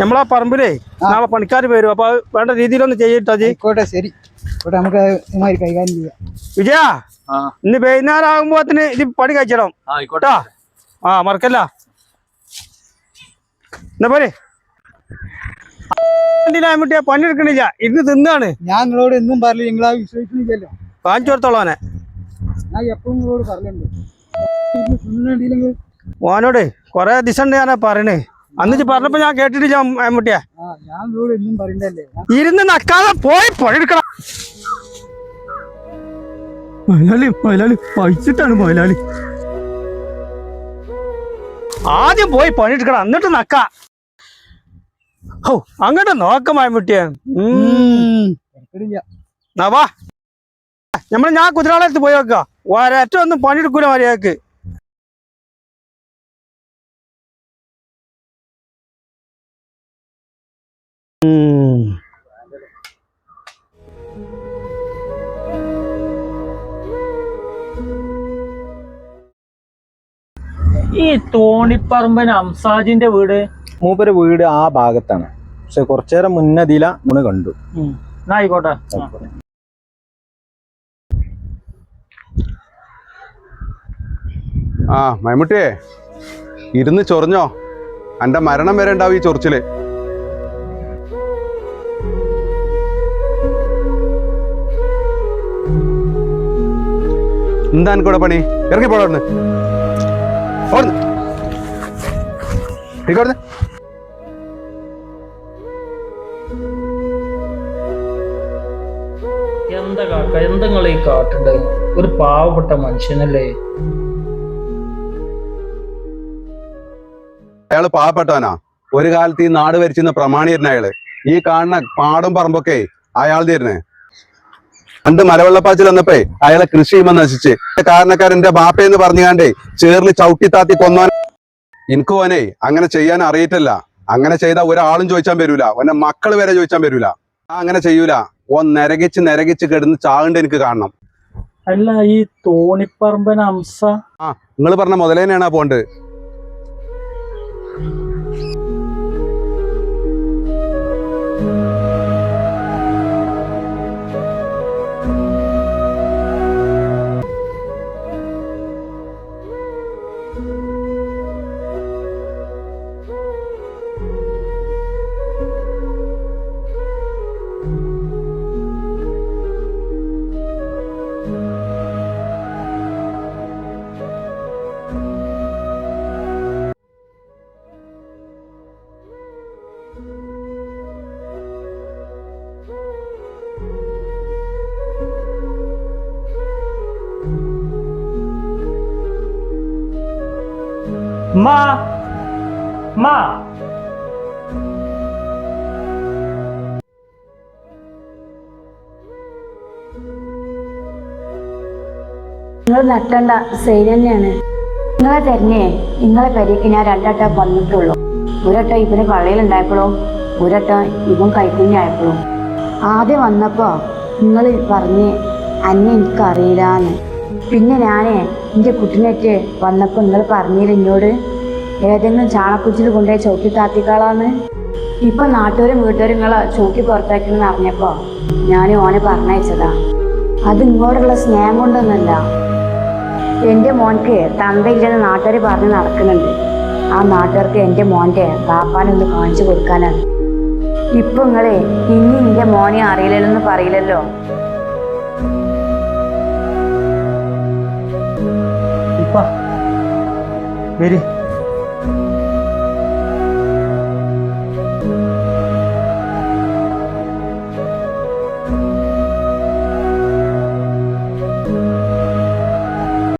നമ്മളാ പറമ്പിലേ നാളെ പണിക്കാർ വരും. അപ്പൊ വേണ്ട രീതിയിലൊന്ന് ചെയ്യട്ടോ ആയിക്കോട്ടെ ശരി. നമുക്ക് കൈകാര്യം ചെയ്യാം. വിജയ ആ. ഇന്ന് വൈകുന്നേരം ആകുമ്പോത്തിന് ഇത് പണി കഴിച്ചിടാം കേട്ടോ ആ മറക്കല്ല. എന്നാ പോരെ. എന്തിനാ പണി എടുക്കണില്ല? ഇന്ന് തിന്നാണ്. ഞാൻ നിങ്ങളോട് എന്നും പറഞ്ഞില്ല നിങ്ങൾ ആ വിശ്വസിക്കുന്നില്ലല്ലോ. കാണിച്ചു കൊടുത്തോളാനെ ഞാൻ എപ്പോഴും നിങ്ങളോട് പറഞ്ഞിട്ടുണ്ട്. ഓനോട് കൊറേ ദിവസം ഉണ്ട് ഞാനാ പറയണേ. അന്ന് ഇജ്ജ് പറഞ്ഞപ്പോ ഞാൻ കേട്ടിട്ടില്ല നിങ്ങളോട് എന്നും പറയണ്ടല്ലേ? ഇരുന്ന് നക്കാതെ പോയി പണിയെടുക്കണം. മൊയലാളി മൊയലാളി പഴിച്ചിട്ടാണ് മൊയലാളി ആദ്യം പോയി പണിയെടുക്കണം എന്നിട്ട് നക്ക. ഓ അങ്ങോട്ട് നോക്ക തിരക്കിടില്ല. വാ. നമ്മൾ ഞാൻ കുതിരാളത്ത് പോയി നോക്ക. ഒരറ്റം ഒന്നും പണിയെടുക്കൂല മര്യാദയ്ക്ക്. ഈ തോണിപ്പറമ്പൻ അംസാജിന്റെ വീട്? മൂപ്പര് വീട് ആ ഭാഗത്താണ്. പക്ഷെ കുറച്ചേരം മുന്നതില നമ്മൾ കണ്ടു. ആയിക്കോട്ടെ. ആ. മൈമുട്ടിയെ ഇരുന്ന് ചൊറിഞ്ഞോ? എന്റെ മരണം വരെ ഉണ്ടാവും ഈ ചൊറിച്ചിൽ. എന്താ എനിക്കൂടെ പണി? ഇറങ്ങി ഇങ്ങോട്ട് എന്താ കാക്ക? എന്തെങ്കിലും ഈ കാട്ടുണ്ട് ഒരു പാവപ്പെട്ട മനുഷ്യനല്ലേ? അയാൾ പാവപ്പെട്ടവനാ. ഒരു കാലത്ത് ഈ നാട് ഭരിച്ചിരുന്ന പ്രമാണിയായിരുന്നു അയാൾ. ഈ കാണുന്ന പാടും പറമ്പൊക്കെ അയാൾ തരുന്നേ. പണ്ട് മലവെള്ളപ്പാച്ചിൽ വന്നപ്പോ അയാളെ കൃഷി ചെയ്യുമ്പോ നശിച്ച്. കാരണക്കാരന്റെ ബാപ്പയെന്ന് പറഞ്ഞുകാണ്ടേ ചേർന്ന് ചവിട്ടി താത്തി കൊന്നോൻ എനിക്ക് ഓനെ അങ്ങനെ ചെയ്യാൻ അറിയിട്ടില്ല അങ്ങനെ ചെയ്താൽ ഒരാളും ചോദിച്ചാൻ വരൂല. ഓന്റെ മക്കൾ വരെ ചോദിച്ചാൻ വരൂല. ആ അങ്ങനെ ചെയ്യൂല. ഓ നരകിച്ച് നരകിച്ച് കിടന്ന് ചാകണ്ട് എനിക്ക് കാണണം. അല്ല ഈ തോണിപ്പറമ്പൻ അംസ? ആ നിങ്ങൾ പറഞ്ഞ മുതലേനെയാണ് ആ പോണ്ട് മാ മാ. നട്ടണ്ട സെയിൻ തന്നെയാണ്. നിങ്ങളെ തരണേ നിങ്ങളെ പരിക്ക് ഞാൻ രണ്ടട്ടം വന്നിട്ടുള്ളൂ. ഒരട്ടം ഇവന് പള്ളയിലുണ്ടായപ്പോഴും ഒരട്ടം ഇവൻ കൈക്കുഞ്ഞായപ്പോഴും ആദ്യം വന്നപ്പോ നിങ്ങൾ പറഞ്ഞ് അന്നെ എനിക്കറിയില്ലാന്ന്. പിന്നെ ഞാനേ എന്റെ കുട്ടിനൊക്കെ വന്നപ്പോൾ നിങ്ങൾ പറഞ്ഞില്ല എന്നോട് ഏതെങ്കിലും ചാണക്കുച്ചിൽ കൊണ്ടുപോയി ചൗക്കി താത്തിക്കാളാന്ന്? ഇപ്പൊ നാട്ടുകാരും വീട്ടുകാരും നിങ്ങളെ ചൗക്കി പുറത്താക്കണമെന്ന് അറിഞ്ഞപ്പോ ഞാൻ ഓനെ പറഞ്ഞയച്ചതാ. അത് ഇങ്ങോട്ടുള്ള സ്നേഹം കൊണ്ടൊന്നല്ല എന്റെ മോൻക്ക് തന്തയില്ലെന്ന് നാട്ടുകാർ പറഞ്ഞ് നടക്കുന്നുണ്ട്. ആ നാട്ടുകാർക്ക് എന്റെ മോന്റെ പാപ്പാനൊന്ന് കാണിച്ചു കൊടുക്കാനാണ്. ഇപ്പൊ നിങ്ങളെ ഇനി എന്റെ മോനെ അറിയില്ലെന്ന് പറയില്ലല്ലോ? ഇപ്പ വരി